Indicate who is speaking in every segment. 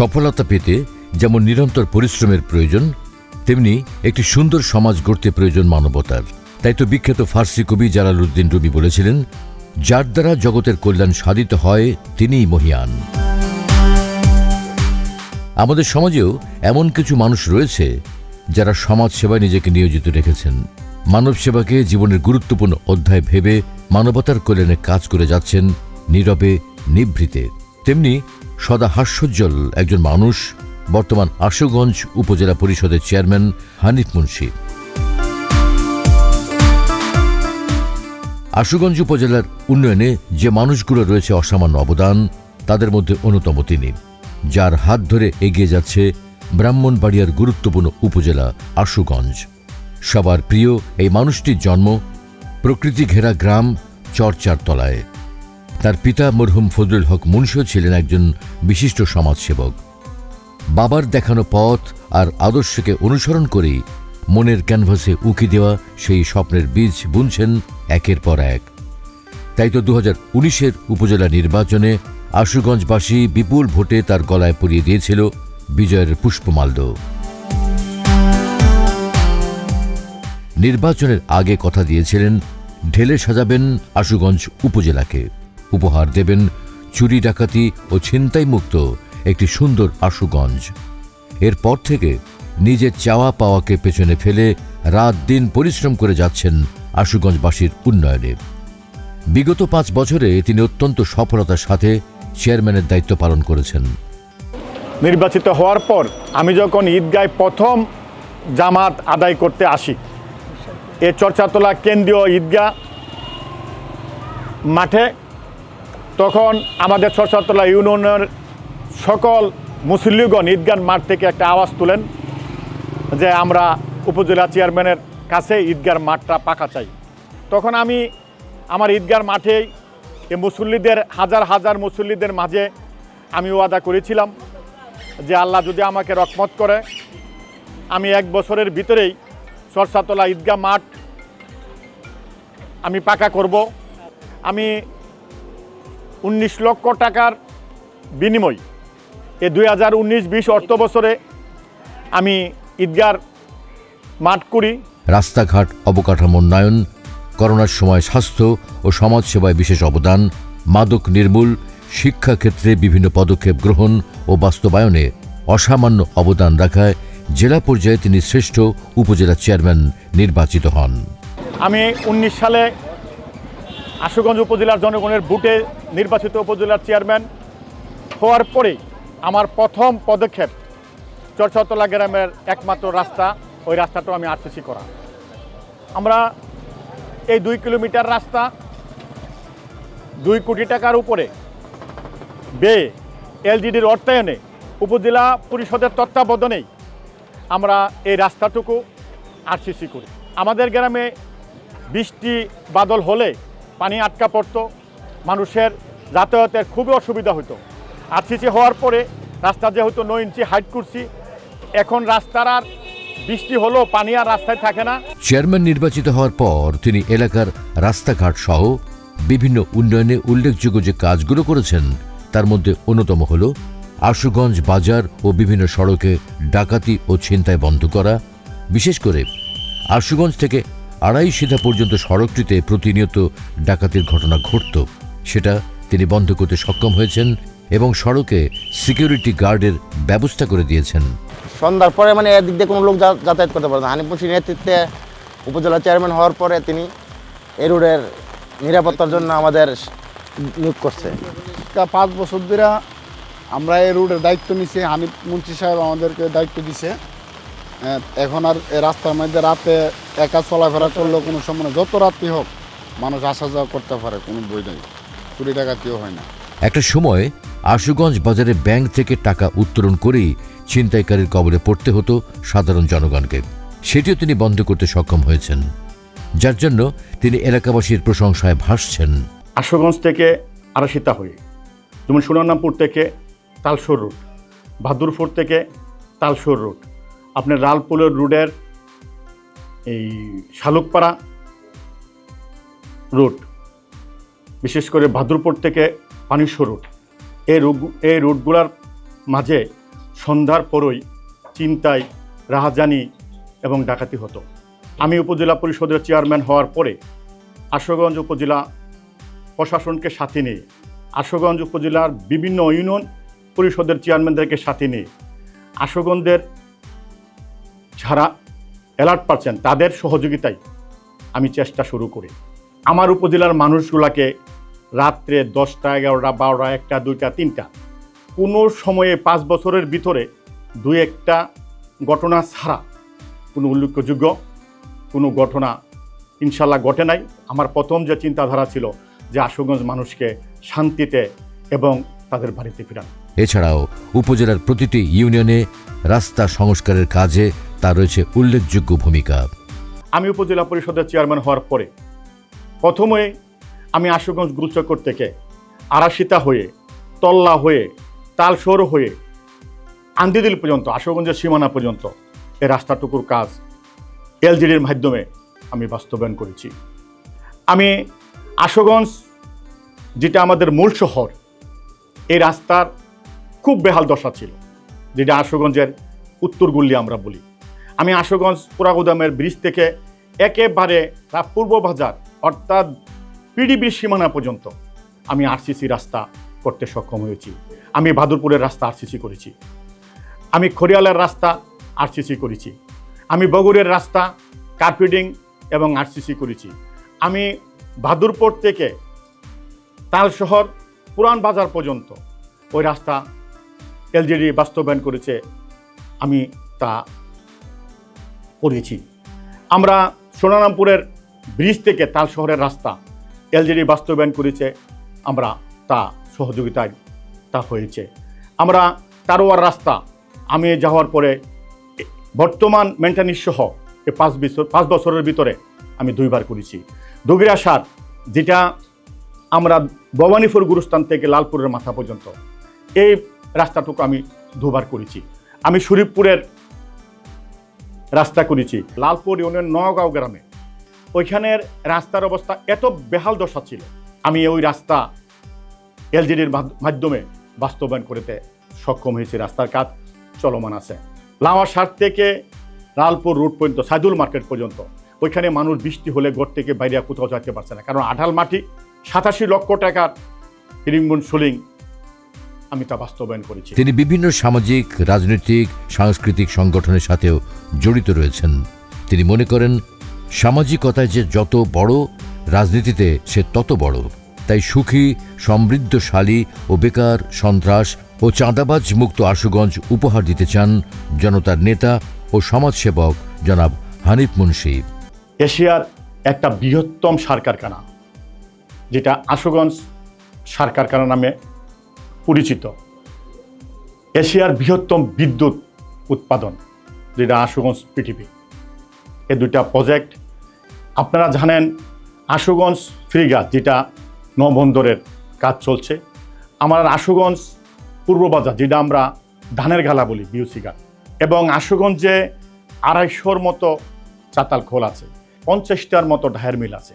Speaker 1: সফলতা পেতে যেমন নিরন্তর পরিশ্রমের প্রয়োজন, তেমনি একটি সুন্দর সমাজ গড়তে প্রয়োজন মানবতার। তাই তো বিখ্যাত ফার্সি কবি জালালউদ্দিন রুমি বলেছিলেন, যার দ্বারা জগতের কল্যাণ সাধিত হয়, তিনিই মহিয়ান। আমাদের সমাজেও এমন কিছু মানুষ রয়েছে, যারা সমাজ সেবায় নিজেকে নিয়োজিত রেখেছেন। মানব সেবাকে জীবনের গুরুত্বপূর্ণ অধ্যায় ভেবে মানবতার কল্যাণে কাজ করে যাচ্ছেন নীরবে, নিভৃতে। তেমনি সদা হাস্যোজ্জ্বল একজন মানুষ, বর্তমান আশুগঞ্জ উপজেলা পরিষদের চেয়ারম্যান হানিফ মুন্সি। আশুগঞ্জ উপজেলার উন্নয়নে যে মানুষগুলো রয়েছে অসামান্য অবদান, তাদের মধ্যে অন্যতম তিনি। যার হাত ধরে এগিয়ে যাচ্ছে ব্রাহ্মণবাড়িয়ার গুরুত্বপূর্ণ উপজেলা আশুগঞ্জ। সবার প্রিয় এই মানুষটির জন্ম প্রকৃতি ঘেরা গ্রাম চরচার তলায় তার পিতা মরহুম ফজলুল হক মুন্সিও ছিলেন একজন বিশিষ্ট সমাজসেবক। বাবার দেখানো পথ আর আদর্শকে অনুসরণ করেই মনের ক্যানভাসে উঁকি দেওয়া সেই স্বপ্নের বীজ বুনছেন একের পর এক। তাই তো দু হাজার উনিশের উপজেলা নির্বাচনে আশুগঞ্জবাসী বিপুল ভোটে তার গলায় পরিয়ে দিয়েছিল বিজয়ের পুষ্পমাল্য। নির্বাচনের আগে কথা দিয়েছিলেন, ঢেলে সাজাবেন আশুগঞ্জ উপজেলাকে। উপহার দেবেন চুরি, ডাকাতি ও ছিনতাই মুক্ত একটি সুন্দর আশুগঞ্জ। এরপর থেকে নিজের চাওয়া পাওয়াকে পেছনে ফেলে রাত দিন পরিশ্রম করে যাচ্ছেন আশুগঞ্জবাসীর উন্নয়নে। বিগত পাঁচ বছরে তিনি অত্যন্ত সফলতার সাথে চেয়ারম্যানের দায়িত্ব পালন করেছেন।
Speaker 2: নির্বাচিত হওয়ার পর আমি যখন ঈদগায় প্রথম জামাত আদায় করতে আসি, এ চর্চাতলা কেন্দ্রীয় ঈদগাহ মাঠে তখন আমাদের চর্চাতলা ইউনিয়নের সকল মুসল্লিগণ ঈদগাহ মাঠ থেকে একটা আওয়াজ তুলেন যে আমরা উপজেলা চেয়ারম্যানের কাছে ঈদগার মাঠটা পাকা চাই। তখন আমি আমার ঈদগার মাঠেই এ মুসল্লিদের, হাজার হাজার মুসল্লিদের মাঝে আমি ওয়াদা করেছিলাম যে আল্লাহ যদি আমাকে রকমত করে, আমি এক বছরের ভিতরেই সরসাতলা ঈদগাহ মাঠ আমি পাকা করব। আমি উনিশ লক্ষ টাকার বিনিময়। এ দুই হাজার উনিশ বিশ অর্থ বছরে আমি ঈদগার মাঠ করি।
Speaker 1: রাস্তাঘাট অবকাঠামো উন্নয়ন করোনার সময় স্বাস্থ্য ও সমাজসেবায় বিশেষ অবদান মাদক নির্মূল শিক্ষাক্ষেত্রে বিভিন্ন পদক্ষেপ গ্রহণ ও বাস্তবায়নে অসামান্য অবদান রাখায় জেলা পর্যায়ে তিনি শ্রেষ্ঠ উপজেলা চেয়ারম্যান নির্বাচিত হন।
Speaker 2: আমি উনিশ সালে আশুগঞ্জ উপজেলার জনগণের ভোটে নির্বাচিত উপজেলার চেয়ারম্যান হওয়ার পরে আমার প্রথম পদক্ষেপ চরচতলা গ্রামের একমাত্র রাস্তা, ওই রাস্তাটাও আমি আরসিসি করা। আমরা এই দুই কিলোমিটার রাস্তা দুই কোটি টাকার উপরে ব্যয়ে এলজিডির অর্থায়নে উপজেলা পরিষদের তত্ত্বাবধানেই আমরা এই রাস্তাটুকু আরসিসি করি। আমাদের গ্রামে বৃষ্টি বাদল হলে পানি আটকা পড়তো, মানুষের যাতায়াতের খুবই অসুবিধা হতো আরসিসি হওয়ার পরে রাস্তা যেহেতু নয় ইঞ্চি হাইট করছি, এখন রাস্তার আর বৃষ্টি হলেও পানি আর রাস্তায় থাকে না।
Speaker 1: চেয়ারম্যান নির্বাচিত হওয়ার পর তিনি এলাকার রাস্তাঘাট সহ বিভিন্ন উন্নয়নে উল্লেখযোগ্য যে কাজগুলো করেছেন, তার মধ্যে অন্যতম হল আশুগঞ্জ বাজার ও বিভিন্ন সড়কে ডাকাতি ও ছিনতাই বন্ধ করা, বিশেষ করে আশুগঞ্জ থেকে আড়াই সিধা পর্যন্ত সড়কটিতে প্রতিনিয়ত ডাকাতির ঘটনা ঘটত। সেটা তিনি বন্ধ করতে সক্ষম হয়েছেন এবং সড়কে সিকিউরিটি গার্ডের ব্যবস্থা করে দিয়েছেন।
Speaker 3: সন্ধ্যার পরে মানে এদিক দিয়ে কোনো লোক যা- যাতায়াত করতে পারে না। হানিফ মুন্সির নেতৃত্বে উপজেলা চেয়ারম্যান হওয়ার পরে তিনি এ রোডের নিরাপত্তার জন্য আমাদের নিয়োগ করছে।
Speaker 4: তা পাঁচ বছর ধরে আমরা এই রোডের দায়িত্ব নিছি। হানিফ মুন্সি সাহেব আমাদেরকে দায়িত্ব দিছে। এখন আর এই রাস্তার মধ্যে রাতে একা চলাফেরা করলেও কোনো সময় না। যত রাত্রি হোক মানুষ আসা যাওয়া করতে পারে কোনো বই নেই। চুরি কেউ হয় না।
Speaker 1: একটা সময় আশুগঞ্জ বাজারে ব্যাংক থেকে টাকা উত্তোলন করেই ছিনতাইকারীর কবলে পড়তে হতো সাধারণ জনগণকে। সেটিও তিনি বন্ধ করতে সক্ষম হয়েছেন। যার জন্য তিনি এলাকাবাসীর প্রশংসায় ভাসছেন।
Speaker 2: আশুগঞ্জ থেকে আরাশিতা হয়ে যেমন সুনানামপুর থেকে তালসোর রুট ভাদুরপুর থেকে তালসোর রুট আপনার লালপুলের রোডের এই শালুকপাড়া রুট বিশেষ করে ভাদুরপুর থেকে পানিশ্বর রুট এই রুট এই রুটগুলোর মাঝে সন্ধ্যার পরই চিন্তায় রাহাজানি এবং ডাকাতি হতো। আমি উপজেলা পরিষদের চেয়ারম্যান হওয়ার পরে আশুগঞ্জ উপজেলা প্রশাসনকে সাথে নিয়ে, আশুগঞ্জ উপজেলার বিভিন্ন ইউনিয়ন পরিষদের চেয়ারম্যানদেরকে সাথে নিয়ে, আশুগঞ্জের যারা অ্যালার্ট পাচ্ছেন, তাদের সহযোগিতায় আমি চেষ্টা শুরু করি। আমার উপজেলার মানুষগুলাকে রাত্রে দশটা, এগারোটা, বারোটা, একটা, দুইটা, তিনটা, কোনো সময়ে পাঁচ বছরের ভিতরে দুই একটা ঘটনা ছাড়া কোনো উল্লেখযোগ্য কোনো ঘটনা ইনশাল্লাহ ঘটে নাই। আমার প্রথম যে চিন্তাধারা ছিল যে আশুগঞ্জ মানুষকে শান্তিতে এবং তাদের বাড়িতে ফিরানো।
Speaker 1: এছাড়াও উপজেলার প্রতিটি ইউনিয়নে রাস্তা সংস্কারের কাজে তার রয়েছে উল্লেখযোগ্য ভূমিকা।
Speaker 2: আমি উপজেলা পরিষদের চেয়ারম্যান হওয়ার পরে প্রথমে আমি আশুগঞ্জ গুলচক্কর থেকে আরাশিতা হয়ে, তল্লা হয়ে তালসর হয়ে, আন্দিদিল পর্যন্ত, আশুগঞ্জের সীমানা পর্যন্ত এই রাস্তাটুকুর কাজ এলজিডির মাধ্যমে আমি বাস্তবায়ন করেছি। আমি আশুগঞ্জ, যেটা আমাদের মূল শহর, এই রাস্তার খুব বেহাল দশা ছিল, যেটা আশুগঞ্জের উত্তর গুল্লি আমরা বলি। আমি আশুগঞ্জ পুরাগুদামের ব্রিজ থেকে একেবারে তা পূর্ব বাজার, অর্থাৎ পিডিবির সীমানা পর্যন্ত আমি আরসিসি রাস্তা করতে সক্ষম হয়েছি। আমি বাদুরপুরের রাস্তা আরসিসি করেছি। আমি খড়িয়ালের রাস্তা আরসিসি করেছি। আমি বগুড়ের রাস্তা কার্পেটিং এবং আরসিসি করেছি। আমি বাদুরপুর থেকে তালশহর পুরান বাজার পর্যন্ত ওই রাস্তা এলজিডি বাস্তবায়ন করেছে। আমি তা করেছি। আমরা সোনারামপুরের ব্রিজ থেকে তাল শহরের রাস্তা এলজিডি বাস্তবায়ন করেছে। আমরা তা সহযোগিতায় তা হয়েছে। আমরা তারোয়ার রাস্তা আমি যাওয়ার পরে বর্তমান মেন্টানিস সহ পাঁচ বছর, পাঁচ বছরের ভিতরে আমি দুইবার করেছি। দুগিরা সার, যেটা আমরা ভবানীপুর গুরুস্থান থেকে লালপুরের মাথা পর্যন্ত, এই রাস্তাটুকু আমি দুবার করেছি। আমি শরীফপুরের রাস্তা করেছি, লালপুর ইউনিয়ন নগাঁও গ্রামে। ওইখানের রাস্তার অবস্থা এত বেহাল দশা ছিল। আমি ওই রাস্তা এলজিডির মাধ্যমে বাস্তবায়ন করতে সক্ষম হয়েছি। রাস্তার কাজ চলমান আছে। লাওয়াসার থেকে লালপুর রোড পর্যন্ত, সাইদুল মার্কেট পর্যন্ত, ওইখানে মানুষ বৃষ্টি হলে ঘর থেকে বাইরে কোথাও যেতে পারছে না। কারণ আঠাল মাটি সাতাশি লক্ষ টাকার হিরিংবন সুলিং আমি তা বাস্তবায়ন করেছি।
Speaker 1: তিনি বিভিন্ন সামাজিক রাজনৈতিক সাংস্কৃতিক সংগঠনের সাথেও জড়িত রয়েছেন। তিনি মনে করেন সামাজিকতায় যে যত বড় রাজনীতিতে সে তত বড়। তাই সুখী সমৃদ্ধশালী ও বেকার সন্ত্রাস ও চাঁদাবাজ মুক্ত আশুগঞ্জ উপহার দিতে চান জনতার নেতা ও সমাজসেবক জনাব হানিফ মুন্সি।
Speaker 2: এশিয়ার একটা বৃহত্তম সার কারখানা যেটা আশুগঞ্জ সার কারখানা নামে পরিচিত। এশিয়ার বৃহত্তম বিদ্যুৎ উৎপাদন যেটা আশুগঞ্জ পৃথিবী। এই দুইটা প্রজেক্ট আপনারা জানেন আশুগঞ্জ ফ্রিগাত যেটা নবন্দরের কাজ চলছে। আমার আশুগঞ্জ পূর্ববাজার যেটা আমরা ধানের গালা বলি বিউসিগা এবং আশুগঞ্জে আড়াইশোর মতো চাতাল খোল আছে, পঞ্চাশটার মতো ঢায়ের মিল আছে,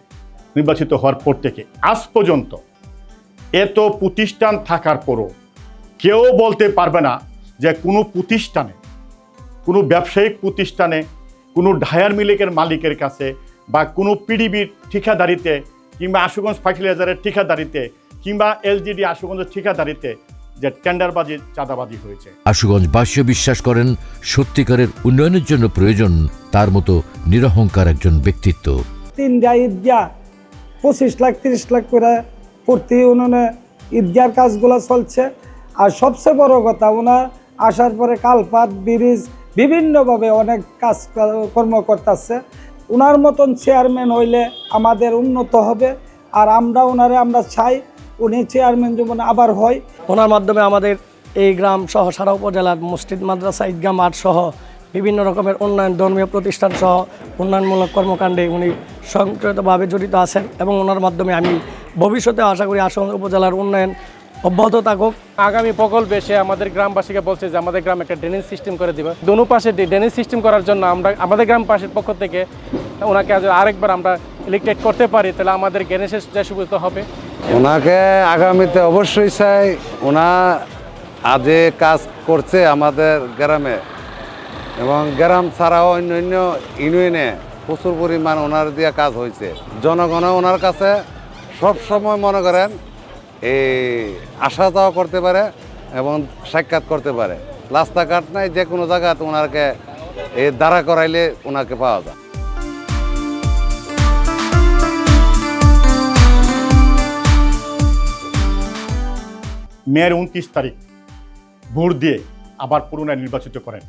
Speaker 2: নির্বাচিত হওয়ার পর থেকে। আজ পর্যন্ত এত প্রতিষ্ঠান থাকার পরও কেউ বলতে পারবে না যে কোনো প্রতিষ্ঠানে কোনো ব্যবসায়িক প্রতিষ্ঠানে কোনো ঢায়ার মিলিকের মালিকের কাছে বা কোনো পিডিবির ঠিকাদারিতে কিংবা আশুগঞ্জ ফার্টিলাইজারের ঠিকাদারিতে কিংবা এলজিডি আশুগঞ্জের ঠিকাদারিতে যে টেন্ডারবাজি চাঁদাবাজি হয়েছে।
Speaker 1: আশুগঞ্জবাসীও বিশ্বাস করেন সত্যিকারের উন্নয়নের জন্য প্রয়োজন তার মতো নিরহংকার একজন ব্যক্তিত্ব।
Speaker 5: তিনটা ঈদগা পঁচিশ লাখ তিরিশ লাখ করে প্রতি উনুনে ঈদগার কাজগুলো চলছে। আর সবচেয়ে বড় কথা ওনার আসার পরে কালপাত, ব্রিজ বিভিন্নভাবে অনেক কাজ কর্ম করতেছে ওনার মতন চেয়ারম্যান হইলে আমাদের উন্নত হবে। আর আমরা ওনারে আমরা চাই উনি চেয়ারম্যান যেমন আবার হয়।
Speaker 6: ওনার মাধ্যমে আমাদের এই গ্রাম সহ, সারা উপজেলার মসজিদ, মাদ্রাসা, ঈদগাহ, মাঠ সহ বিভিন্ন রকমের উন্নয়ন, ধর্মীয় প্রতিষ্ঠান সহ উন্নয়নমূলক কর্মকাণ্ডে উনি সংযুক্তভাবে জড়িত আছেন এবং ওনার মাধ্যমে আমি ভবিষ্যতে আশা করি আসাম উপজেলার উন্নয়ন অব্যাহত থাকুক।
Speaker 7: আগামী প্রকল্পে সে আমাদের গ্রামবাসীকে বলছে যে আমাদের গ্রামে একটা ড্রেনেজ সিস্টেম করে দিবে। দোনো পাশে ড্রেনেজ সিস্টেম করার জন্য আমরা আমাদের গ্রাম পাশের পক্ষ থেকে ওনাকে আজ আরেকবার আমরা ইলেকটেড করতে পারি তাহলে আমাদের গ্যানেশের যে সুবিধা হবে।
Speaker 8: ওনাকে আগামীতে অবশ্যই চাই। ওনা আজে কাজ করছে আমাদের গ্রামে। এবং গ্রাম ছাড়াও অন্য অন্য ইউনিয়নে প্রচুর পরিমাণ ওনার দিয়ে কাজ হয়েছে। জনগণও ওনার কাছে সব সময় মনে করেন, এই আসা যাওয়া করতে পারে এবং সাক্ষাৎ করতে পারে। রাস্তাঘাট নাই, যে কোনো জায়গাতে ওনাকে এই দাঁড়া করাইলে ওনাকে পাওয়া যায়।
Speaker 2: মেয়ের উনত্রিশ তারিখ, ভোট দিয়ে আবার পুনরায় নির্বাচিত করেন।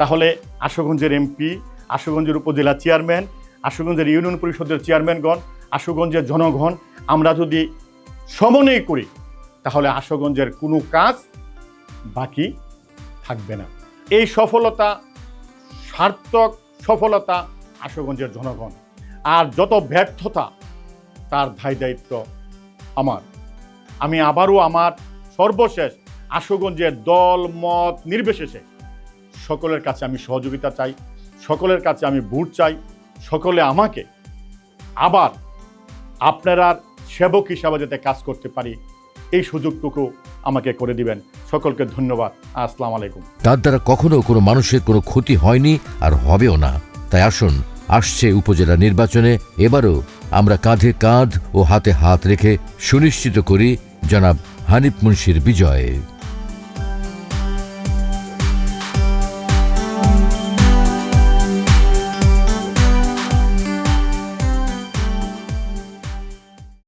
Speaker 2: তাহলে আশুগঞ্জের এমপি, আশুগঞ্জের উপজেলা চেয়ারম্যান, আশুগঞ্জের ইউনিয়ন পরিষদের চেয়ারম্যানগণ আশুগঞ্জের জনগণ, আমরা যদি সমন্বয় করি, তাহলে আশুগঞ্জের কোনো কাজ বাকি থাকবে না। এই সফলতা, সার্থক সফলতা আশুগঞ্জের জনগণ। আর যত ব্যর্থতা, তার দায় দায়িত্ব আমার। আমি আবারও আমার সর্বশেষ আশুগঞ্জের দল, মত নির্বিশেষে সকলের কাছে আমি সহযোগিতা চাই, সকলের কাছে আমি ভোট চাই, সকলে আমাকে আবার আপনারা সেবক হিসাবে যাতে কাজ করতে পারি, এই সুযোগটুকু আমাকে করে দিবেন। সকলকে ধন্যবাদ। আসসালাম আলাইকুম।
Speaker 1: তার দ্বারা কখনো কোনো মানুষের কোনো ক্ষতি হয়নি আর হবেও না। তাই আসুন, আসছে উপজেলা নির্বাচনে, এবারও আমরা কাঁধে কাঁধ ও হাতে হাত রেখে সুনিশ্চিত করি, জনাব হানিফ মুন্সির বিজয়।